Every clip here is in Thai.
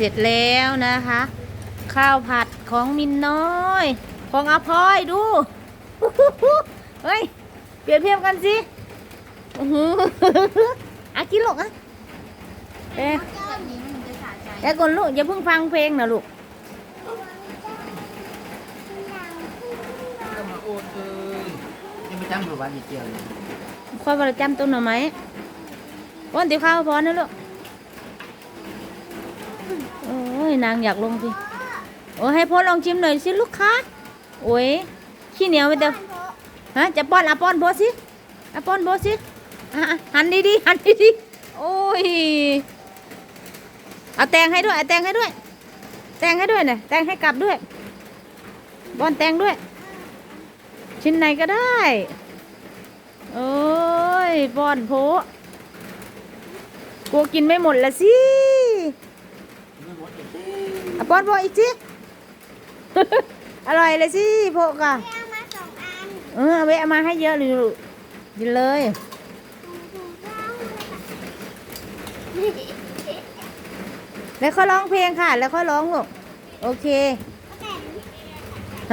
นี่เสร็จแล้วนะคะ ข้าวผัดของมินน้อย ของอาพลอยดูเฮ้ยเปรียบเทียบกันสิอื้อหืออากินลูกอะเอ๊ะแบบนี้มันจะสะใจแล้วก่อนลูกอย่าเพิ่งฟังเพลงนะลูกก็มาโอนเลยยังไม่จำหรือว่าอีเกียวเลยค่อยประจำต้นหน่อไม้วันเดี๋ยวข้าวพอนะลูก ยนางอยากลงสิโอ้ยให้พ่อลองชิมหน่อยสิลูกค้าโอ้ยขี้เหนียวไปเดียวฮะจะป้อนอะป้อนโบสิอะป้อนโบสิอ่อะหันดีๆหันดีๆโอ้ยเอาแตงให้ด้วยเอาแตงให้ด้วย แตงให้ด้วยหน่อยแตงให้กลับด้วยป้อนแตงด้วย ชิ้นไหนก็ได้โอ้ยป้อนโพะกลัวกินไม่หมดละสิ อะป้อนโพะอีกสิอร่อยเลยสิโพะกะเอามาสองอันเออเอาไว้เอามาให้เยอะเลยลูกกินเลยแล้วเขาร้องเพลงค่ะ แล้วเขาร้องลูกโอเค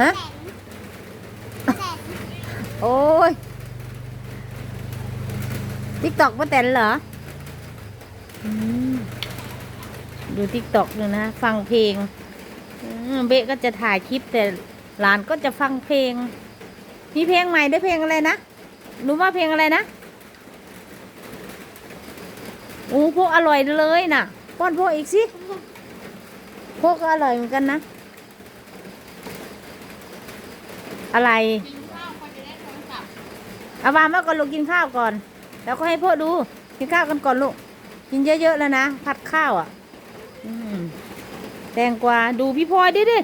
ฮะโอ้ยทิกตอกป้าแตนเหรออืม ดูทิกตอกเลยนะ ฟังเพลงเบะก็จะถ่ายคลิปแต่หลานก็จะฟังเพลง มีเพลงใหม่ด้วยเพลงอะไรนะรู้ว่าเพลงอะไรนะโอ้พวกอร่อยเลยน่ะ ป้อนพวกอีกสิพวกก็อร่อยเหมือนกันนะ อะไรอจะได้โทรศัพท์เอาวางมาก่อนลูกกินข้าวก่อน แล้วก็ให้พ่อดู กินข้าวกันก่อนลูก กินเยอะๆแล้วนะ ผัดข้าวอะ แตงกวาดูพี่พลอยดิดิ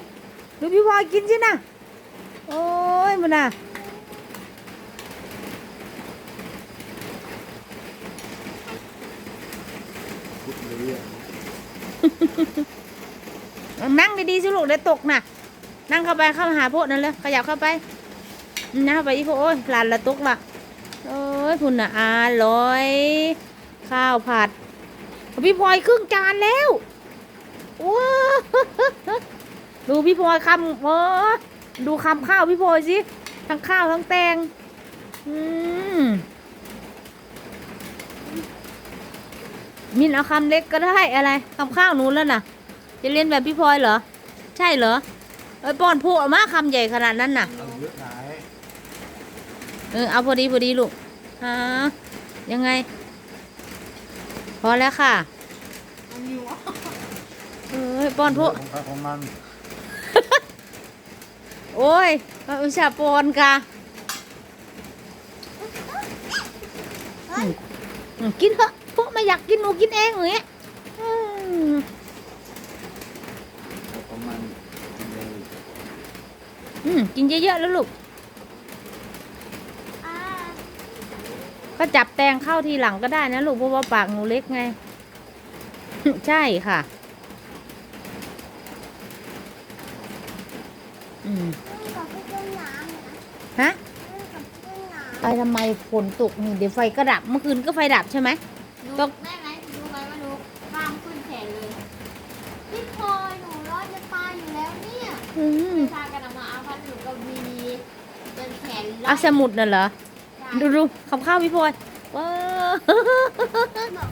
ดูพี่พลอยกินสินะโอ้ยมันน่ะนั่งดีๆสิลูกเดี๋ยวตกน่ะ นั่งเข้าไปเข้ามาหาพวกนั่นเลยขยับเข้าไปนั่งเข้าไปอีพวกโอ้ยหลานละตกละโอ้ยพุ่นน่ะอร่อย ข้าวผัดพี่พลอยครึ่งจานแล้ว ว้าวดูพี่พลอยคำโอ้ดูคำข้าวพี่พลอยสิทั้งข้าวทั้งแตงอืมมินเอาคำเล็กก็ได้อะไรคำข้าวหนูแล้วน่ะ จะเรียนแบบพี่พลอยเหรอ ใช่เหรอเอ้ยป้อนพูดออกมาคำใหญ่ขนาดนั้นน่ะเอาเยอะหลายเออเอาพอดีพอดีลูกฮะยังไง พอแล้วค่ะอันนี้วะเออ ป้อนพูของใครของมันโอ้ยมาอุตส่าห์ป้อนกะอืมอืมกินเถอะพวกไม่อยากกินหนูกินเองอย่างเงี้ยอืมของมันกินเลยอืมกินเยอะๆแล้วลูกอ่าก็จับแตงเข้าทีหลังก็ได้นะลูกเพราะว่าปากหนูเล็กไง ใช่ค่ะ อืม นี่กับพี่ต้นน้ำนะ ฮะนี่กับพี่ต้นน้ไปทำไมฝนตกนี่เดี๋ยวไฟก็ดับเมื่อคืนก็ไฟดับใช่ไหมำตกแม่ไหมดูไหมว่าดูข้ามขึ้นแขนเลยพี่พลอยหนูร้อนจะตายอยู่แล้วเนี่ยอืมพากันออกมาเอาพันหนูกับมีจนแขนร้เอาสมุดน่ะเหรอได้ดูดูคำข้าวพี่พลอยว้าวบอก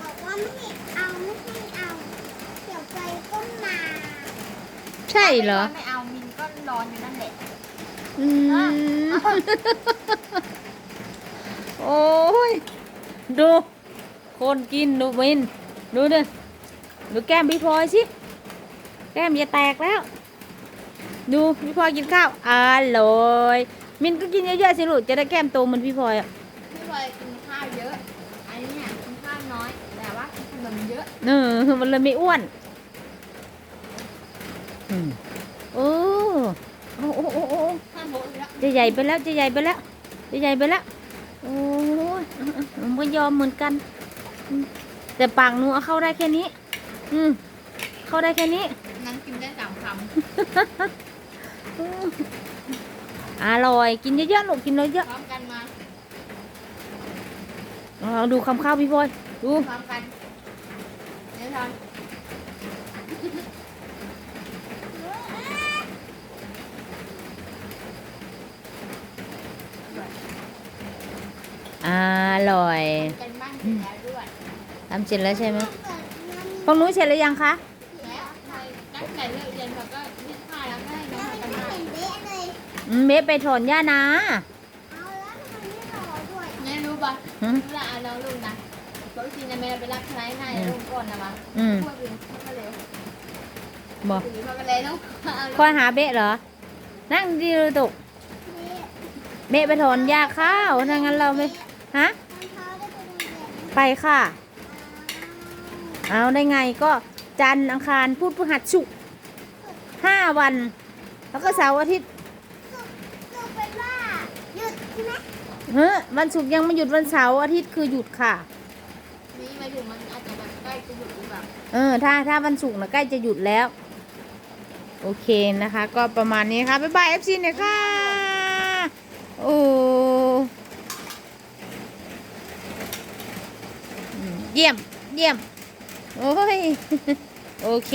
บอกว่าไม่เอาไม่ให้เอาเดี๋ยวไฟก็มา ใช่เหรอไม่เอามิ นก็ร้อนอยู่นั่นแหละอืมโอ้ย ดู คนกินดูมิน ดูดิดูแก้มพี่พลอยสิ แก้มอย่าแตกแล้ว ดูพี่พลอยกินข้าวอร่อย มินก็กินเยอะๆสิลูกจะได้แก้มโตเหมือนพี่พลอยอะ พี่พลอยกินข้าวเยอะ อันนี้เนี่ยกินข้าวน้อย แต่ว่ากินขนมเยอะ เออ มันเลยไม่อ้วน อืมโอ้โอ้โอ้โอ้โอ้ ข้าวโบะแล้ว จะใหญ่ไปแล้วจะใหญ่ไปแล้วจะใหญ่ไปแล้วโอ้ยผมก็ยอมเหมือนกันอืมแต่ปากหนูเอาเข้าได้แค่นี้ อืมเข้าได้แค่นี้นั้นกินได้สามคอืมอร่อยกินเยอะๆลูกกินเยอะำพร้อมกันมาๆเอาดูคำข้าวพี่พลอยดูพร้อมกันเดี๋ยวท ร่อยกันบ้านเสร็จแล้วด้วยทำเสร็จแล้วใช่ไหมเปิดน้ำของหนูเสร็จหรือยังคะแล้วใครตั้งแต่เลิกเรียนเขาก็รีดผ้าแล้วให้น้องแล้วทำไม่กันบ้านเห็นเบ๊ะเลยอืมเบสไปถอนหญ้านะเอาแล้วทำไมไม่รอด้วยแม่รู้ป่ะหืมเวลาเอาน้องลุงนะปกตินะแม่ไปรับใช้นายลุงก่อนนะวะอืมพวกอื่นเขาก็เลยบอกถึงเขาก็เลยต้องเอาคอยหาเบสเหรอ นั่งดีเลยตุกเบ๊ะเบสไปถอนหญ้าข้าวถ้างั้นเราไม่ ฮะตอนเช้าได้ไปโรงเรียนไปค่ะ เอาได้ไงก็จันทร์อังคารพุธพฤหัสศุกร์ห้าวัน แล้วก็เสาร์อาทิตย์สุกสุกเป็นว่าหยุดใช่ไหมเฮ้ยวันศุกร์ยังไม่หยุดวันเสาร์อาทิตย์คือหยุดค่ะนี่หมายถึงมันอาจจะแบบใกล้จะหยุดหรือเปล่าเออ ถ้าถ้าวันศุกร์นะใกล้จะหยุดแล้ว โอเคนะคะ ก็ประมาณนี้ค่ะ บ๊ายบายเอฟซีเนี่ยค่ะ โอ้อืม เยี่ยม เยี่ยม โอ้ย โอเค